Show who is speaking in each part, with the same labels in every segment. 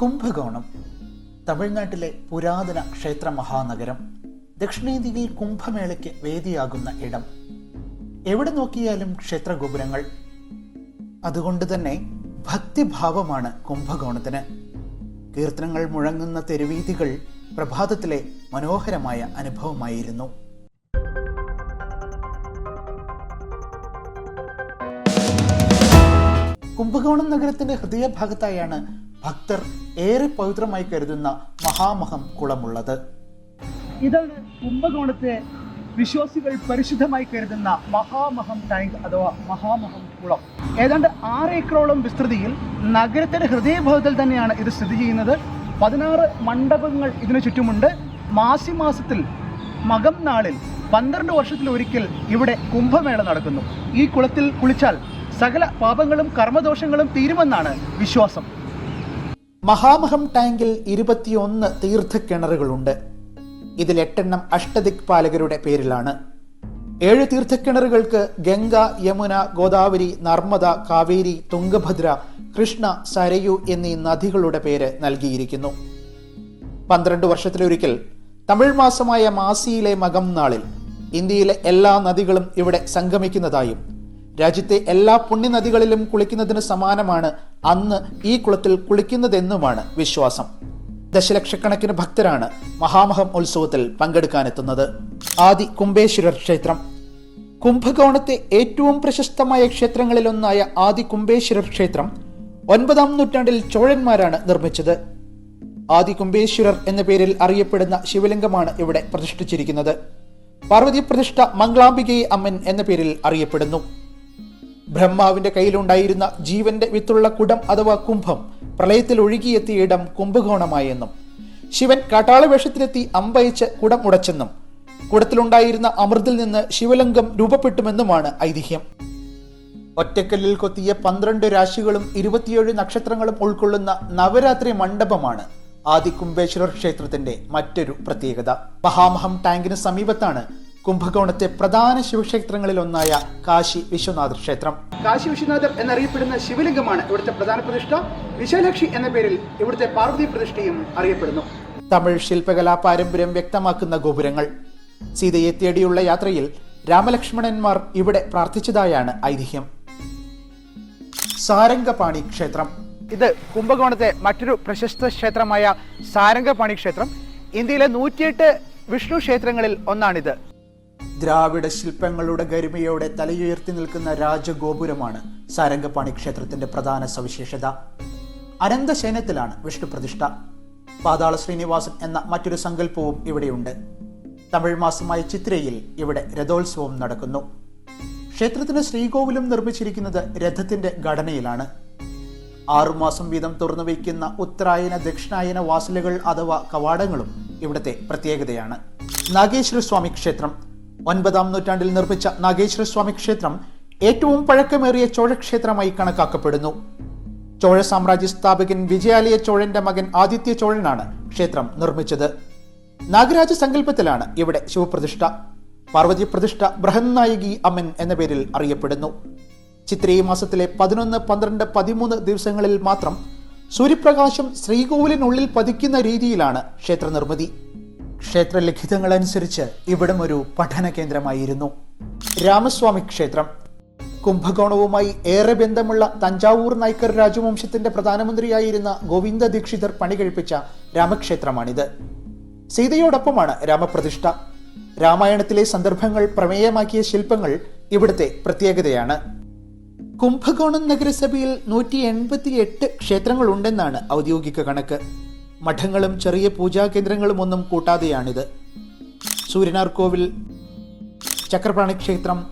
Speaker 1: കുംഭകോണം തമിഴ്നാട്ടിലെ പുരാതന ക്ഷേത്ര മഹാനഗരം ദക്ഷിണേന്ത്യയിൽ കുംഭമേളയ്ക്ക് വേദിയാകുന്ന ഇടം. എവിടെ നോക്കിയാലും ക്ഷേത്രഗോപുരങ്ങൾ അതുകൊണ്ട് തന്നെ ഭക്തിഭാവമാണ് കുംഭകോണത്തിന്. കീർത്തനങ്ങൾ മുഴങ്ങുന്ന തെരുവീതികൾ പ്രഭാതത്തിലെ മനോഹരമായ അനുഭവമായിരുന്നു. കുംഭകോണം നഗരത്തിന്റെ ഹൃദയഭാഗത്തായാണ് ഭക്തർ ഏറെ പവിത്രമായി കരുതുന്ന മഹാമഹം കുളമുള്ളത്.
Speaker 2: ഇതാണ് കുംഭകോണത്തെ വിശ്വാസികൾ പരിശുദ്ധമായി കരുതുന്ന മഹാമഹം ടാങ്ക് അഥവാ മഹാമഹം കുളം. ഏതാണ്ട് ആറ് ഏക്കറോളം വിസ്തൃതിയിൽ നഗരത്തിന്റെ ഹൃദയഭാഗത്തിൽ തന്നെയാണ് ഇത് സ്ഥിതി ചെയ്യുന്നത്. പതിനാറ് മണ്ഡപങ്ങൾ ഇതിനു ചുറ്റുമുണ്ട്. മാസി മാസത്തിൽ മകം നാളിൽ പന്ത്രണ്ട് വർഷത്തിൽ ഒരിക്കൽ ഇവിടെ കുംഭമേള നടക്കുന്നു. ഈ കുളത്തിൽ കുളിച്ചാൽ സകല പാപങ്ങളും കർമ്മദോഷങ്ങളും തീരുമെന്നാണ് വിശ്വാസം.
Speaker 1: മഹാമഹം ടാങ്കിൽ ഇരുപത്തിയൊന്ന് തീർത്ഥക്കിണറുകളുണ്ട്. ഇതിൽ എട്ടെണ്ണം അഷ്ടദിക് പാലകരുടെ പേരിലാണ്. ഏഴ് തീർത്ഥക്കിണറുകൾക്ക് ഗംഗ യമുന ഗോദാവരി നർമ്മദ കാവേരി തുംഗഭദ്ര കൃഷ്ണ സരയു എന്നീ നദികളുടെ പേര് നൽകിയിരിക്കുന്നു. പന്ത്രണ്ട് വർഷത്തിലൊരിക്കൽ തമിഴ് മാസമായ മാസിയിലെ മകം നാളിൽ ഇന്ത്യയിലെ എല്ലാ നദികളും ഇവിടെ സംഗമിക്കുന്നതായും രാജ്യത്തെ എല്ലാ പുണ്യനദികളിലും കുളിക്കുന്നതിന് സമാനമാണ് അന്ന് ഈ കുളത്തിൽ കുളിക്കുന്നതെന്നുമാണ് വിശ്വാസം. ദശലക്ഷക്കണക്കിന് ഭക്തരാണ് മഹാമഹം ഉത്സവത്തിൽ പങ്കെടുക്കാനെത്തുന്നത്. ആദി കുംഭേശ്വരർ ക്ഷേത്രം. കുംഭകോണത്തെ ഏറ്റവും പ്രശസ്തമായ ക്ഷേത്രങ്ങളിലൊന്നായ ആദി കുംഭേശ്വരർ ക്ഷേത്രം ഒൻപതാം നൂറ്റാണ്ടിൽ ചോഴന്മാരാണ് നിർമ്മിച്ചത്. ആദി കുംഭേശ്വരർ എന്ന പേരിൽ അറിയപ്പെടുന്ന ശിവലിംഗമാണ് ഇവിടെ പ്രതിഷ്ഠിച്ചിരിക്കുന്നത്. പാർവതി പ്രതിഷ്ഠ മംഗളാംബികയെ അമ്മൻ എന്ന പേരിൽ അറിയപ്പെടുന്നു. ബ്രഹ്മാവിന്റെ കയ്യിലുണ്ടായിരുന്ന ജീവന്റെ വിത്തുള്ള കുടം അഥവാ കുംഭം പ്രളയത്തിൽ ഒഴുകിയെത്തിയ ഇടം കുംഭകോണമായെന്നും ശിവൻ കാട്ടാള വേഷത്തിലെത്തി അമ്പയച്ച് കുടം ഉടച്ചെന്നും കുടത്തിലുണ്ടായിരുന്ന അമൃതിൽ നിന്ന് ശിവലിംഗം രൂപപ്പെട്ടുമെന്നുമാണ് ഐതിഹ്യം. ഒറ്റക്കല്ലിൽ കൊത്തിയ പന്ത്രണ്ട് രാശികളും ഇരുപത്തിയേഴ് നക്ഷത്രങ്ങളും ഉൾക്കൊള്ളുന്ന നവരാത്രി മണ്ഡപമാണ് ആദി കുംഭേശ്വരർ ക്ഷേത്രത്തിന്റെ മറ്റൊരു പ്രത്യേകത. മഹാമഹം ടാങ്കിന് സമീപത്താണ് കുംഭകോണത്തെ പ്രധാന ശിവക്ഷേത്രങ്ങളിൽ ഒന്നായ കാശി വിശ്വനാഥ ക്ഷേത്രം.
Speaker 2: കാശി വിശ്വനാഥർ എന്നറിയപ്പെടുന്ന ശിവലിംഗമാണ് ഇവിടുത്തെ പ്രധാന പ്രതിഷ്ഠ. വിശാലക്ഷി എന്ന പേരിൽ ഇവിടുത്തെ പാർവതി പ്രതിഷ്ഠയും അറിയപ്പെടുന്നു.
Speaker 1: തമിഴ് ശില്പകലാ പാരമ്പര്യം വ്യക്തമാക്കുന്ന ഗോപുരങ്ങൾ. സീതയെ തേടിയുള്ള യാത്രയിൽ രാമലക്ഷ്മണന്മാർ ഇവിടെ പ്രാർത്ഥിച്ചതായാണ് ഐതിഹ്യം. സാരംഗപാണി ക്ഷേത്രം.
Speaker 2: ഇത് കുംഭകോണത്തെ മറ്റൊരു പ്രശസ്ത ക്ഷേത്രമായ സാരംഗപാണി ക്ഷേത്രം. ഇന്ത്യയിലെ നൂറ്റിയെട്ട് വിഷ്ണു ക്ഷേത്രങ്ങളിൽ ഒന്നാണിത്.
Speaker 1: ദ്രാവിഡ ശില്പങ്ങളുടെ ഗരിമയോടെ തലയുയർത്തി നിൽക്കുന്ന രാജഗോപുരമാണ് സാരംഗപാണി ക്ഷേത്രത്തിന്റെ പ്രധാന സവിശേഷത. അനന്തശയനത്തിലാണ് വിഷ്ണു പ്രതിഷ്ഠ പാതാള ശ്രീനിവാസൻ എന്ന മറ്റൊരു സങ്കല്പവും ഇവിടെയുണ്ട്. തമിഴ് മാസമായ ചിത്രയിൽ ഇവിടെ രഥോത്സവം നടക്കുന്നു. ക്ഷേത്രത്തിന് ശ്രീകോവിലും നിർമ്മിച്ചിരിക്കുന്നത് രഥത്തിന്റെ ഘടനയിലാണ്. ആറുമാസം വീതം തുറന്നു വയ്ക്കുന്ന ഉത്തരായന ദക്ഷിണായന വാസലുകൾ അഥവാ കവാടങ്ങളും ഇവിടുത്തെ പ്രത്യേകതയാണ്. നാഗേശ്വര സ്വാമി ക്ഷേത്രം ഒൻപതാം നൂറ്റാണ്ടിൽ നിർമ്മിച്ച നാഗേശ്വര സ്വാമി ക്ഷേത്രം ഏറ്റവും പഴക്കമേറിയ ചോഴക്ഷേത്രമായി കണക്കാക്കപ്പെടുന്നു. ചോഴ സാമ്രാജ്യ സ്ഥാപകൻ വിജയാലയ ചോഴന്റെ മകൻ ആദിത്യ ചോഴനാണ് ക്ഷേത്രം നിർമ്മിച്ചത്. നാഗരാജ സങ്കല്പത്തിലാണ് ഇവിടെ ശിവപ്രതിഷ്ഠ. പാർവതി പ്രതിഷ്ഠ ബൃഹന്നായികി അമ്മൻ എന്ന പേരിൽ അറിയപ്പെടുന്നു. ചിത്രയി മാസത്തിലെ പതിനൊന്ന് പന്ത്രണ്ട് പതിമൂന്ന് ദിവസങ്ങളിൽ മാത്രം സൂര്യപ്രകാശം ശ്രീകോവിലിനുള്ളിൽ പതിക്കുന്ന രീതിയിലാണ് ക്ഷേത്ര നിർമ്മിതി ക്ഷേത്ര ലിഖിതങ്ങൾ അനുസരിച്ച് ഇവിടം ഒരു പഠന കേന്ദ്രമായിരുന്നു. രാമസ്വാമി ക്ഷേത്രം. കുംഭകോണവുമായി ഏറെ ബന്ധമുള്ള തഞ്ചാവൂർ നായ്ക്കർ രാജവംശത്തിന്റെ പ്രധാനമന്ത്രിയായിരുന്ന ഗോവിന്ദ ദീക്ഷിതർ പണി കഴിപ്പിച്ച രാമക്ഷേത്രമാണിത്. സീതയോടൊപ്പമാണ് രാമപ്രതിഷ്ഠ. രാമായണത്തിലെ സന്ദർഭങ്ങൾ പ്രമേയമാക്കിയ ശില്പങ്ങൾ ഇവിടുത്തെ പ്രത്യേകതയാണ്. കുംഭകോണം നഗരസഭയിൽ നൂറ്റി എൺപത്തി എട്ട് ക്ഷേത്രങ്ങളുണ്ടെന്നാണ് ഔദ്യോഗിക കണക്ക്. മഠങ്ങളും ചെറിയ പൂജാ കേന്ദ്രങ്ങളും ഒന്നും കൂട്ടാതെയാണിത്. സൂര്യനാർ കോവിൽ ചക്രപാണി ക്ഷേത്രം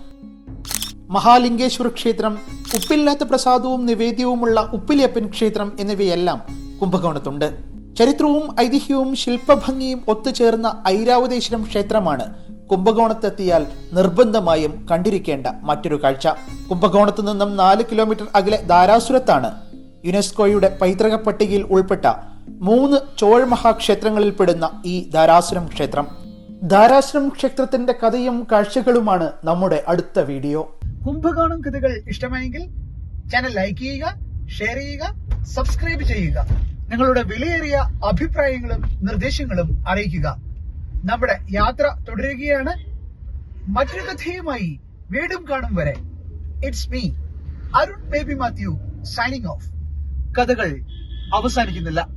Speaker 1: മഹാലിംഗേശ്വര ക്ഷേത്രം ഉപ്പില്ലാത്ത പ്രസാദവും നിവേദ്യവുമുള്ള ഉപ്പിലിയപ്പൻ ക്ഷേത്രം എന്നിവയെല്ലാം കുംഭകോണത്തുണ്ട്. ചരിത്രവും ഐതിഹ്യവും ശില്പഭംഗിയും ഒത്തുചേർന്ന ഐരാവതേശ്വരം ക്ഷേത്രമാണ് കുംഭകോണത്തെത്തിയാൽ നിർബന്ധമായും കണ്ടിരിക്കേണ്ട മറ്റൊരു കാഴ്ച. കുംഭകോണത്തു നിന്നും നാല് കിലോമീറ്റർ അകലെ ധാരാസുരത്താണ് യുനെസ്കോയുടെ പൈതൃക പട്ടികയിൽ ഉൾപ്പെട്ട മൂന്ന് ചോഴ മഹാക്ഷേത്രങ്ങളിൽപ്പെടുന്ന ഈ ധാരാസുരം ക്ഷേത്രം. ധാരാസുരം ക്ഷേത്രത്തിന്റെ കഥയും കാഴ്ചകളുമാണ് നമ്മുടെ അടുത്ത വീഡിയോ.
Speaker 2: കുംഭകോണം കഥകൾ ഇഷ്ടമായെങ്കിൽ ചാനൽ ലൈക്ക് ചെയ്യുക ഷെയർ ചെയ്യുക സബ്സ്ക്രൈബ് ചെയ്യുക. നിങ്ങളുടെ വിലയേറിയ അഭിപ്രായങ്ങളും നിർദ്ദേശങ്ങളും അറിയിക്കുക. നമ്മുടെ യാത്ര തുടരുകയാണ്. മറ്റൊരു കഥയുമായി വീണ്ടും കാണും വരെ. It's me Arun Baby Mathew signing off കഥകൾ അവസാനിക്കുന്നില്ല.